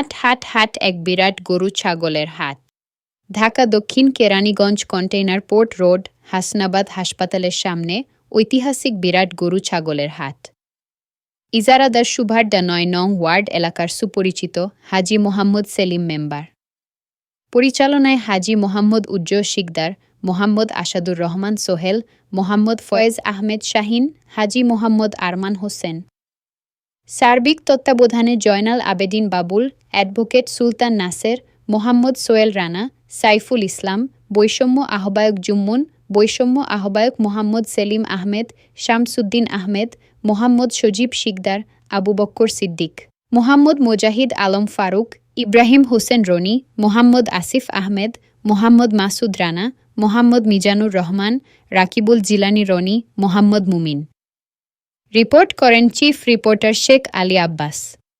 হাট হাট হাট, এক বিরাট গরু ছাগলের হাট। ঢাকা দক্ষিণ Keraniganj container port road, Hasnabad হাসপাতালের সামনে ঐতিহাসিক বিরাট গরু ছাগলের হাট। ইজারাদার সুভাড্ডা নয় নং ওয়ার্ড এলাকার সুপরিচিত হাজি মোহাম্মদ সেলিম মেম্বার। পরিচালনায় হাজি মোহাম্মদ উজ্জ্বল শিকদার, মোহাম্মদ আসাদুর রহমান সোহেল, মোহাম্মদ ফয়েজ আহমেদ শাহিন, হাজি মোহাম্মদ আরমান হোসেন। সার্বিক তত্ত্বাবধানে জয়নাল আবেদিন বাবুল, অ্যাডভোকেট সুলতান নাসের, মোহাম্মদ সোয়েল রানা, সাইফুল ইসলাম, বৈষম্য আহ্বায়ক জুম্মুন, বৈষম্য আহ্বায়ক মোহাম্মদ সেলিম আহমেদ, শামসুদ্দিন আহমেদ, মোহাম্মদ সজীব শিকদার, আবু বক্কর সিদ্দিক। মোহাম্মদ মোজাহিদ আলম ফারুক, ইব্রাহিম হোসেন রনি, মোহাম্মদ আসিফ আহমেদ, মোহাম্মদ মাসুদ রানা, মোহাম্মদ মিজানুর রহমান, রাকিবুল জিলানি রনি, মোহাম্মদ মুমিন। রিপোর্ট করেন চিফ রিপোর্টার শেখ আলী আব্বাস